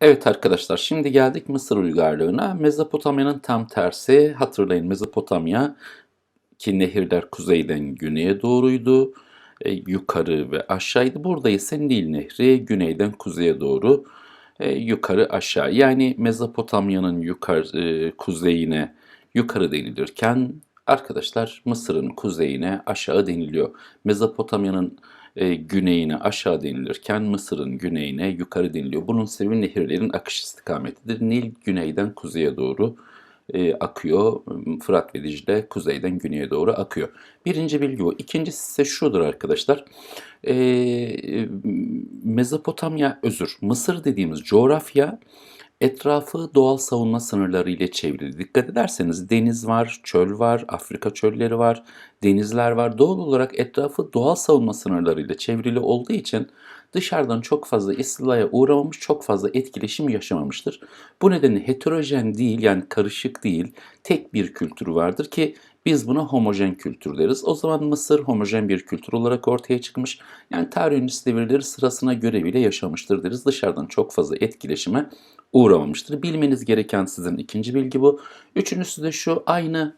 Evet arkadaşlar şimdi geldik Mısır uygarlığına. Mezopotamya'nın tam tersi. Hatırlayın Mezopotamya ki nehirler kuzeyden güneye doğruydu. E, yukarı ve aşağıydı. Burada ise Nil Nehri güneyden kuzeye doğru e, yukarı aşağı. Yani Mezopotamya'nın yukarı e, kuzeyine yukarı denilirken arkadaşlar Mısır'ın kuzeyine aşağı deniliyor. Mezopotamya'nın e, güneyine aşağı denilirken Mısır'ın güneyine yukarı deniliyor. Bunun sebebi nehirlerin akış istikametidir. Nil güneyden kuzeye doğru e, akıyor. Fırat ve Dicle kuzeyden güneye doğru akıyor. Birinci bilgi bu. İkincisi ise şudur arkadaşlar. E, Mezopotamya, özür, Mısır dediğimiz coğrafya etrafı doğal savunma sınırları ile çevrili. Dikkat ederseniz deniz var, çöl var, Afrika çölleri var, denizler var. Doğal olarak etrafı doğal savunma sınırları ile çevrili olduğu için dışarıdan çok fazla istilaya uğramamış, çok fazla etkileşim yaşamamıştır. Bu nedenle heterojen değil yani karışık değil, tek bir kültür vardır ki biz buna homojen kültür deriz. O zaman Mısır homojen bir kültür olarak ortaya çıkmış. Yani tarih öncesi devirleri sırasına göre bile yaşamıştır deriz. Dışarıdan çok fazla etkileşime uğramamıştır. Bilmeniz gereken sizin ikinci bilgi bu. Üçüncüsü de şu aynı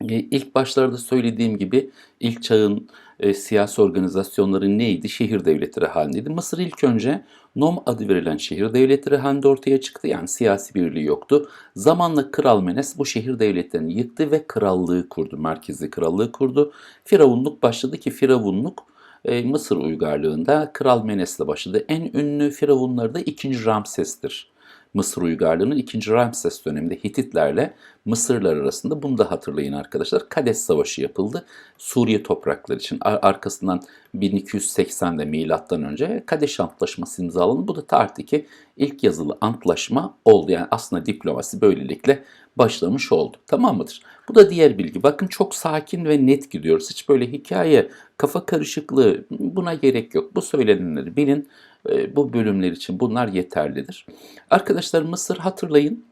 e, ilk başlarda söylediğim gibi ilk çağın e, siyasi organizasyonları neydi? Şehir devletleri halindeydi. Mısır ilk önce Nom adı verilen şehir devletleri halinde ortaya çıktı. Yani siyasi birliği yoktu. Zamanla Kral Menes bu şehir devletlerini yıktı ve krallığı kurdu. Merkezi krallığı kurdu. Firavunluk başladı ki Firavunluk e, Mısır uygarlığında Kral Menes'le başladı. En ünlü firavunları da 2. Ramses'tir. Mısır uygarlığının 2. Ramses döneminde Hititlerle Mısırlar arasında bunu da hatırlayın arkadaşlar. Kades Savaşı yapıldı. Suriye toprakları için arkasından 1280'de milattan önce Kadeş Antlaşması imzalandı. Bu da tarihteki ilk yazılı antlaşma oldu. Yani aslında diplomasi böylelikle başlamış oldu. Tamam mıdır? Bu da diğer bilgi. Bakın çok sakin ve net gidiyoruz. Hiç böyle hikaye, kafa karışıklığı buna gerek yok. Bu söylenenleri bilin. E, bu bölümler için bunlar yeterlidir. Arkadaşlar Mısır hatırlayın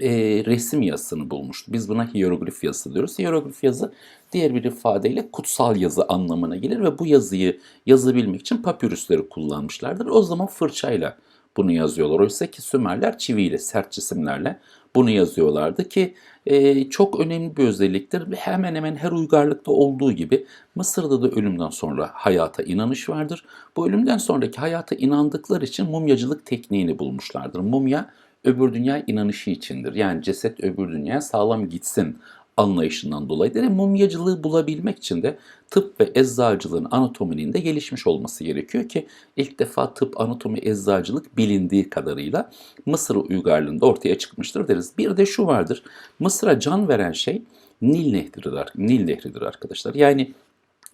e, resim yazısını bulmuştu. Biz buna hieroglif yazısı diyoruz. Hieroglif yazı diğer bir ifadeyle kutsal yazı anlamına gelir ve bu yazıyı yazabilmek için papürüsleri kullanmışlardır. O zaman fırçayla bunu yazıyorlar. Oysa ki Sümerler çiviyle, sert cisimlerle bunu yazıyorlardı ki e, çok önemli bir özelliktir. Hemen hemen her uygarlıkta olduğu gibi Mısır'da da ölümden sonra hayata inanış vardır. Bu ölümden sonraki hayata inandıkları için mumyacılık tekniğini bulmuşlardır. Mumya öbür dünya inanışı içindir. Yani ceset öbür dünyaya sağlam gitsin anlayışından dolayıdır. Yani mumyacılığı bulabilmek için de tıp ve eczacılığın anatominin de gelişmiş olması gerekiyor ki ilk defa tıp, anatomi, eczacılık bilindiği kadarıyla Mısır uygarlığında ortaya çıkmıştır deriz. Bir de şu vardır. Mısır'a can veren şey Nil Nehri'dir, Nil Nehri'dir arkadaşlar. Yani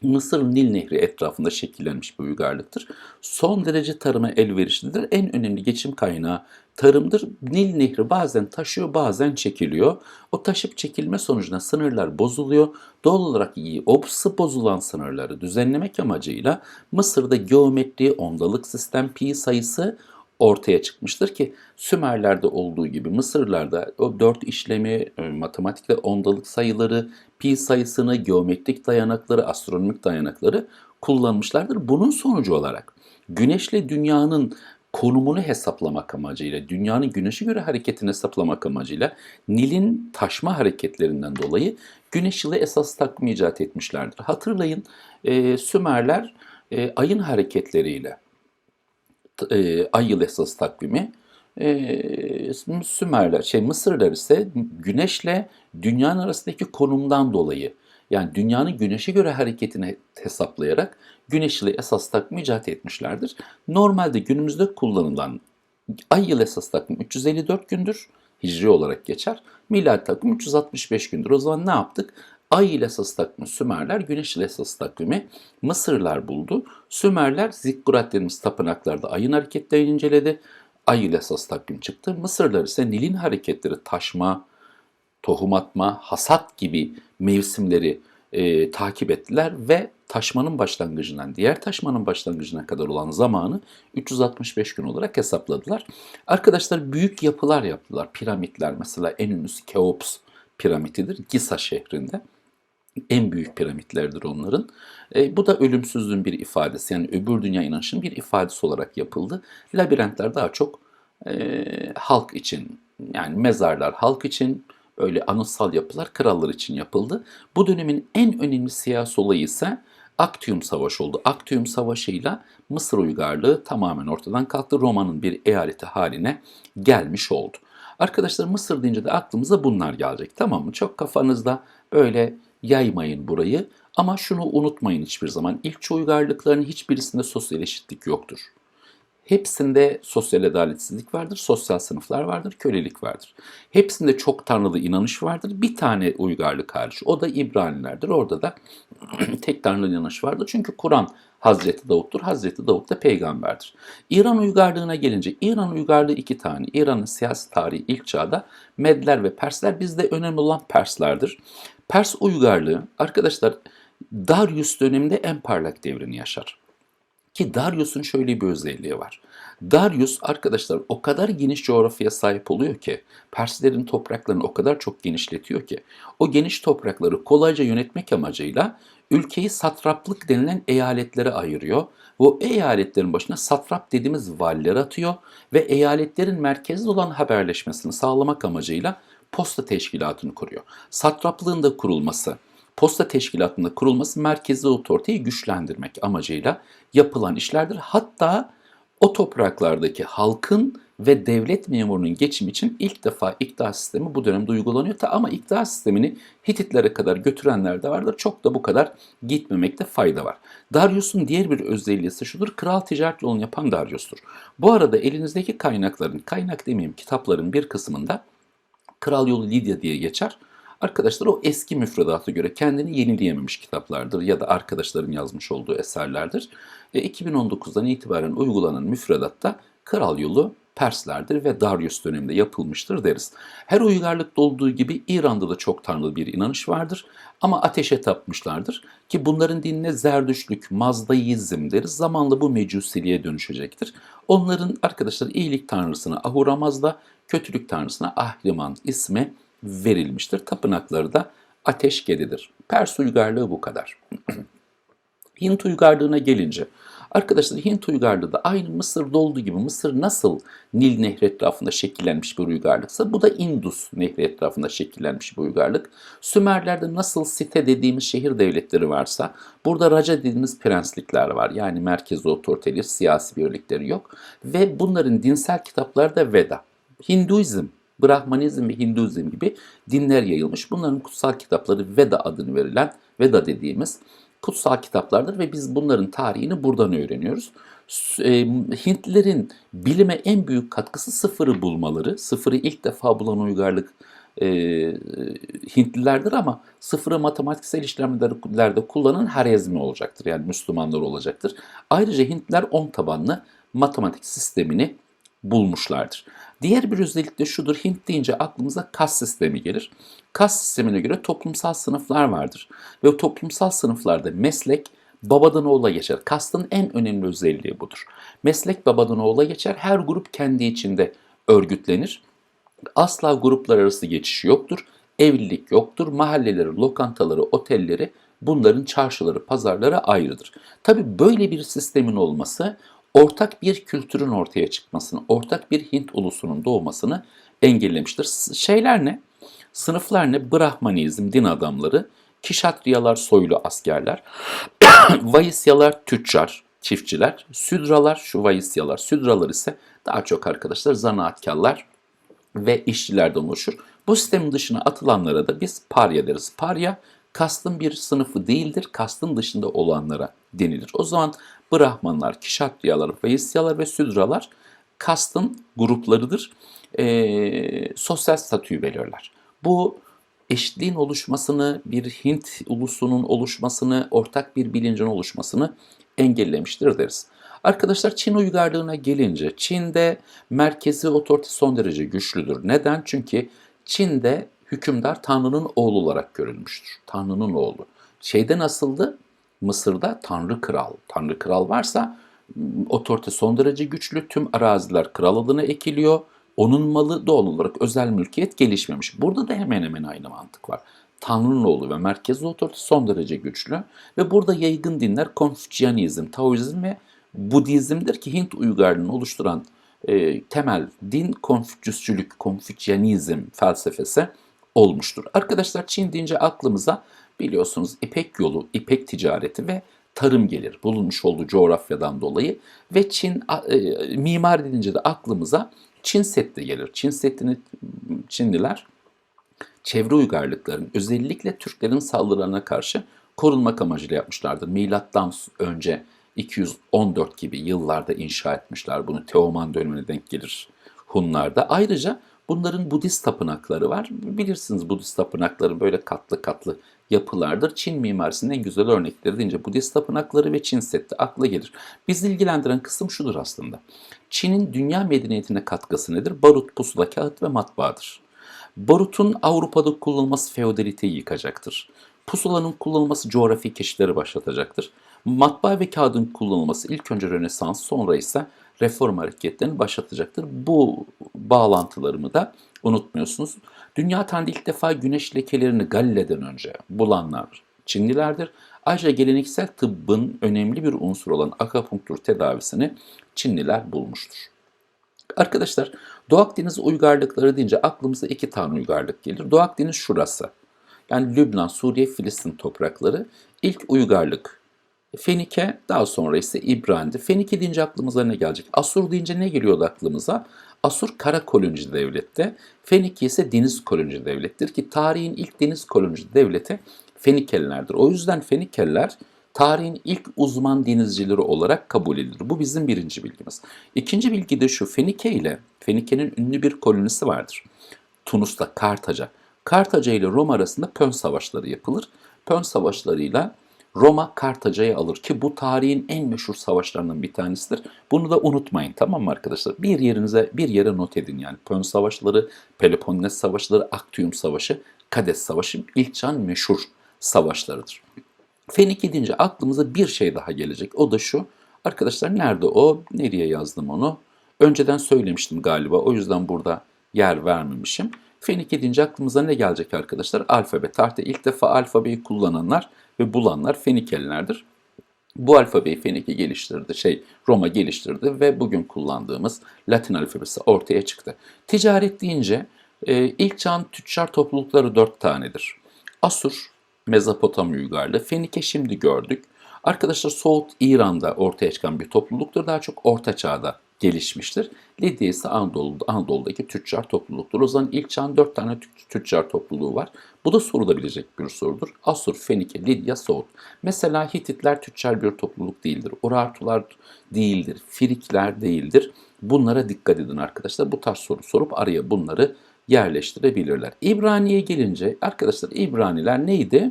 Mısır Nil Nehri etrafında şekillenmiş bir uygarlıktır. Son derece tarıma elverişlidir. En önemli geçim kaynağı tarımdır. Nil Nehri bazen taşıyor bazen çekiliyor. O taşıp çekilme sonucunda sınırlar bozuluyor. Doğal olarak iyi o bozulan sınırları düzenlemek amacıyla Mısır'da geometri, ondalık sistem, pi sayısı ortaya çıkmıştır ki Sümerlerde olduğu gibi Mısırlarda o dört işlemi, e, matematikte ondalık sayıları, pi sayısını, geometrik dayanakları, astronomik dayanakları kullanmışlardır. Bunun sonucu olarak Güneşle dünyanın konumunu hesaplamak amacıyla, dünyanın güneşe göre hareketini hesaplamak amacıyla Nil'in taşma hareketlerinden dolayı güneş yılı esas takvimi icat etmişlerdir. Hatırlayın e, Sümerler e, ayın hareketleriyle e, ay yıl esas takvimi e, Sümerler, şey Mısırlar ise güneşle dünyanın arasındaki konumdan dolayı yani dünyanın güneşe göre hareketini hesaplayarak güneş yılı esas takvimi icat etmişlerdir. Normalde günümüzde kullanılan ay yıl esas takvim 354 gündür. Hicri olarak geçer. Miladi takvim 365 gündür. O zaman ne yaptık? Ay ile esas takvimi Sümerler, Güneş ile esas takvimi Mısırlar buldu. Sümerler zikkurat dediğimiz tapınaklarda ayın hareketlerini inceledi. Ay ile esas takvim çıktı. Mısırlar ise Nil'in hareketleri taşma, tohum atma, hasat gibi mevsimleri e, takip ettiler ve taşmanın başlangıcından diğer taşmanın başlangıcına kadar olan zamanı 365 gün olarak hesapladılar. Arkadaşlar büyük yapılar yaptılar. Piramitler mesela en ünlüsü Keops piramitidir Gisa şehrinde. En büyük piramitlerdir onların. E, bu da ölümsüzlüğün bir ifadesi. Yani öbür dünya inanışının bir ifadesi olarak yapıldı. Labirentler daha çok e, halk için yani mezarlar halk için öyle anıtsal yapılar krallar için yapıldı. Bu dönemin en önemli siyasi olayı ise Aktium Savaşı oldu. Aktium Savaşı'yla Mısır uygarlığı tamamen ortadan kalktı. Roma'nın bir eyaleti haline gelmiş oldu. Arkadaşlar Mısır deyince de aklımıza bunlar gelecek tamam mı? Çok kafanızda böyle yaymayın burayı. Ama şunu unutmayın hiçbir zaman. İlk uygarlıkların hiçbirisinde sosyal eşitlik yoktur. Hepsinde sosyal adaletsizlik vardır, sosyal sınıflar vardır, kölelik vardır. Hepsinde çok tanrılı inanış vardır. Bir tane uygarlık hariç. O da İbranilerdir. Orada da tek tanrılı inanış vardır. Çünkü Kur'an Hazreti Davut'tur. Hazreti Davut da peygamberdir. İran uygarlığına gelince İran uygarlığı iki tane. İran'ın siyasi tarihi ilk çağda Medler ve Persler bizde önemli olan Perslerdir. Pers uygarlığı arkadaşlar Darius döneminde en parlak devrini yaşar. Ki Darius'un şöyle bir özelliği var. Darius arkadaşlar o kadar geniş coğrafyaya sahip oluyor ki, Perslerin topraklarını o kadar çok genişletiyor ki, o geniş toprakları kolayca yönetmek amacıyla ülkeyi satraplık denilen eyaletlere ayırıyor. O eyaletlerin başına satrap dediğimiz valiler atıyor ve eyaletlerin merkezde olan haberleşmesini sağlamak amacıyla posta teşkilatını kuruyor. Satraplığın da kurulması, posta teşkilatında kurulması merkezi otoriteyi güçlendirmek amacıyla yapılan işlerdir. Hatta o topraklardaki halkın ve devlet memurunun geçim için ilk defa iktidar sistemi bu dönemde uygulanıyor. Ama iktidar sistemini Hititlere kadar götürenler de vardır. Çok da bu kadar gitmemekte fayda var. Darius'un diğer bir özelliği ise şudur. Kral ticaret yolunu yapan Darius'tur. Bu arada elinizdeki kaynakların, kaynak demeyeyim kitapların bir kısmında Kral Yolu Lidya diye geçer. Arkadaşlar o eski müfredata göre kendini yenileyememiş kitaplardır ya da arkadaşların yazmış olduğu eserlerdir. E, 2019'dan itibaren uygulanan müfredatta Kral Yolu Perslerdir ve Darius döneminde yapılmıştır deriz. Her uygarlıkta olduğu gibi İran'da da çok tanrılı bir inanış vardır ama ateşe tapmışlardır ki bunların dinine Zerdüşlük, Mazdaizm deriz. Zamanla bu mecusiliğe dönüşecektir. Onların arkadaşlar iyilik tanrısına Ahura Mazda, kötülük tanrısına Ahriman ismi verilmiştir. Tapınakları da ateş gedidir. Pers uygarlığı bu kadar. Hint uygarlığına gelince, arkadaşlar Hint uygarlığı da aynı Mısır'da olduğu gibi Mısır nasıl Nil Nehri etrafında şekillenmiş bir uygarlıksa bu da Indus Nehri etrafında şekillenmiş bir uygarlık. Sümerlerde nasıl site dediğimiz şehir devletleri varsa burada Raja dediğimiz prenslikler var. Yani merkezi otoriteli siyasi birlikleri yok. Ve bunların dinsel kitapları da Veda. Hinduizm Brahmanizm ve Hinduizm gibi dinler yayılmış. Bunların kutsal kitapları Veda adını verilen Veda dediğimiz kutsal kitaplardır ve biz bunların tarihini buradan öğreniyoruz. E, Hintlilerin bilime en büyük katkısı sıfırı bulmaları. Sıfırı ilk defa bulan uygarlık e, Hintlilerdir ama sıfırı matematiksel işlemlerde kullanan Harizmi olacaktır. Yani Müslümanlar olacaktır. Ayrıca Hintliler 10 tabanlı matematik sistemini bulmuşlardır. Diğer bir özellik de şudur. Hint deyince aklımıza kas sistemi gelir. Kas sistemine göre toplumsal sınıflar vardır. Ve toplumsal sınıflarda meslek babadan oğula geçer. Kastın en önemli özelliği budur. Meslek babadan oğula geçer. Her grup kendi içinde örgütlenir. Asla gruplar arası geçiş yoktur. Evlilik yoktur. Mahalleleri, lokantaları, otelleri bunların çarşıları, pazarları ayrıdır. Tabi böyle bir sistemin olması ortak bir kültürün ortaya çıkmasını, ortak bir Hint ulusunun doğmasını engellemiştir. Şeyler ne? Sınıflar ne? Brahmanizm, din adamları, Kişatriyalar, soylu askerler, Vaisyalar, tüccar, çiftçiler, Südralar, şu Vaisyalar, Südralar ise daha çok arkadaşlar zanaatkarlar ve işçilerden oluşur. Bu sistemin dışına atılanlara da biz parya deriz. Parya kastın bir sınıfı değildir, kastın dışında olanlara denilir. O zaman Brahmanlar, Kişatriyalar, Vaisyalar ve Südralar kastın gruplarıdır. E, sosyal statüyü belirler. Bu eşitliğin oluşmasını, bir Hint ulusunun oluşmasını, ortak bir bilincin oluşmasını engellemiştir deriz. Arkadaşlar Çin uygarlığına gelince Çin'de merkezi otorite son derece güçlüdür. Neden? Çünkü Çin'de hükümdar Tanrı'nın oğlu olarak görülmüştür. Tanrı'nın oğlu. Şeyde nasıldı? Mısır'da Tanrı Kral. Tanrı Kral varsa otorite son derece güçlü. Tüm araziler kral adına ekiliyor. Onun malı doğal olarak özel mülkiyet gelişmemiş. Burada da hemen hemen aynı mantık var. Tanrı'nın oğlu ve merkezi otorite son derece güçlü. Ve burada yaygın dinler Konfüçyanizm, Taoizm ve Budizm'dir ki Hint uygarlığını oluşturan e, temel din Konfüçyüsçülük, Konfüçyanizm felsefesi olmuştur. Arkadaşlar Çin deyince aklımıza biliyorsunuz İpek yolu, İpek ticareti ve tarım gelir bulunmuş olduğu coğrafyadan dolayı ve Çin e, mimar denince de aklımıza Çin Seddi gelir. Çin Seddi'ni Çinliler çevre uygarlıkların özellikle Türklerin saldırılarına karşı korunmak amacıyla yapmışlardır. Milattan önce 214 gibi yıllarda inşa etmişler bunu. Teoman dönemine denk gelir Hunlarda. Ayrıca bunların Budist tapınakları var. Bilirsiniz Budist tapınakları böyle katlı katlı yapılardır. Çin mimarisinin en güzel örnekleri deyince Budist tapınakları ve Çin Seddi akla gelir. Bizi ilgilendiren kısım şudur aslında. Çin'in dünya medeniyetine katkısı nedir? Barut, pusula, kağıt ve matbaadır. Barutun Avrupa'da kullanılması feodaliteyi yıkacaktır. Pusulanın kullanılması coğrafi keşifleri başlatacaktır. Matbaa ve kağıdın kullanılması ilk önce Rönesans sonra ise reform hareketlerini başlatacaktır. Bu bağlantılarımı da unutmuyorsunuz. Dünya tarihinde ilk defa güneş lekelerini Galile'den önce bulanlar Çinlilerdir. Ayrıca geleneksel tıbbın önemli bir unsur olan akupunktur tedavisini Çinliler bulmuştur. Arkadaşlar Doğu Akdeniz uygarlıkları deyince aklımıza iki tane uygarlık gelir. Doğu Akdeniz şurası. Yani Lübnan, Suriye, Filistin toprakları ilk uygarlık. Fenike daha sonra ise İbrani'di. Fenike deyince aklımıza ne gelecek? Asur deyince ne geliyordu aklımıza? Asur kara kolonci devlette. Fenike ise deniz kolonci devlettir ki tarihin ilk deniz kolonci devleti Fenikelilerdir. O yüzden Fenikeliler tarihin ilk uzman denizcileri olarak kabul edilir. Bu bizim birinci bilgimiz. İkinci bilgi de şu, Fenike ile, Fenike'nin ünlü bir kolonisi vardır. Tunus'ta, Kartaca. Kartaca ile Roma arasında Pön savaşları yapılır. Pön savaşlarıyla Roma Kartaca'yı alır ki bu tarihin en meşhur savaşlarından bir tanesidir. Bunu da unutmayın tamam mı arkadaşlar? Bir yerinize bir yere not edin yani. Pön savaşları, Peloponnes savaşları, Actium savaşı, Kades savaşı ilk çağın meşhur savaşlarıdır. Fenike deyince aklımıza bir şey daha gelecek. O da şu. Arkadaşlar nerede o? Nereye yazdım onu? Önceden söylemiştim galiba. O yüzden burada yer vermemişim. Fenike deyince aklımıza ne gelecek arkadaşlar? Alfabe. Tarihte ilk defa alfabeyi kullananlar ve bulanlar Fenikelilerdir. Bu alfabeyi Fenike geliştirdi, şey Roma geliştirdi ve bugün kullandığımız Latin alfabesi ortaya çıktı. Ticaret deyince e, ilk çağın tüccar toplulukları dört tanedir. Asur, Mezopotamya uygarlığı, Fenike şimdi gördük. Arkadaşlar Soğut İran'da ortaya çıkan bir topluluktur. Daha çok Orta Çağ'da gelişmiştir. Lidya ise Anadolu'da, Anadolu'daki tüccar topluluktur. O zaman ilk çağın dört tane tüccar topluluğu var. Bu da sorulabilecek bir sorudur. Asur, Fenike, Lidya, Soğut. Mesela Hititler tüccar bir topluluk değildir. Urartular değildir. Firikler değildir. Bunlara dikkat edin arkadaşlar. Bu tarz soru sorup araya bunları yerleştirebilirler. İbraniye gelince arkadaşlar İbraniler neydi?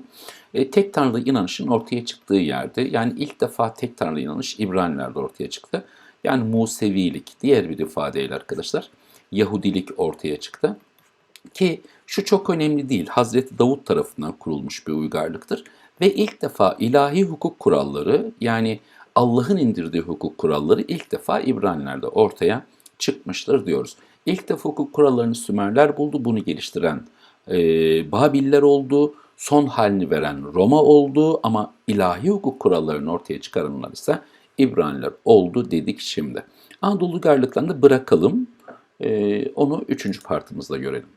E, tek tanrılı inanışın ortaya çıktığı yerdi. Yani ilk defa tek tanrılı inanış İbranilerde ortaya çıktı. Yani Musevilik diğer bir ifadeyle arkadaşlar Yahudilik ortaya çıktı. Ki şu çok önemli değil. Hazreti Davut tarafından kurulmuş bir uygarlıktır. Ve ilk defa ilahi hukuk kuralları yani Allah'ın indirdiği hukuk kuralları ilk defa İbranilerde ortaya çıkmıştır diyoruz. İlk defa hukuk kurallarını Sümerler buldu. Bunu geliştiren e, Babiller oldu. Son halini veren Roma oldu ama ilahi hukuk kurallarını ortaya çıkaranlar ise İbraniler oldu dedik şimdi. Anadolu uygarlıklarını bırakalım. E, onu üçüncü partımızda görelim.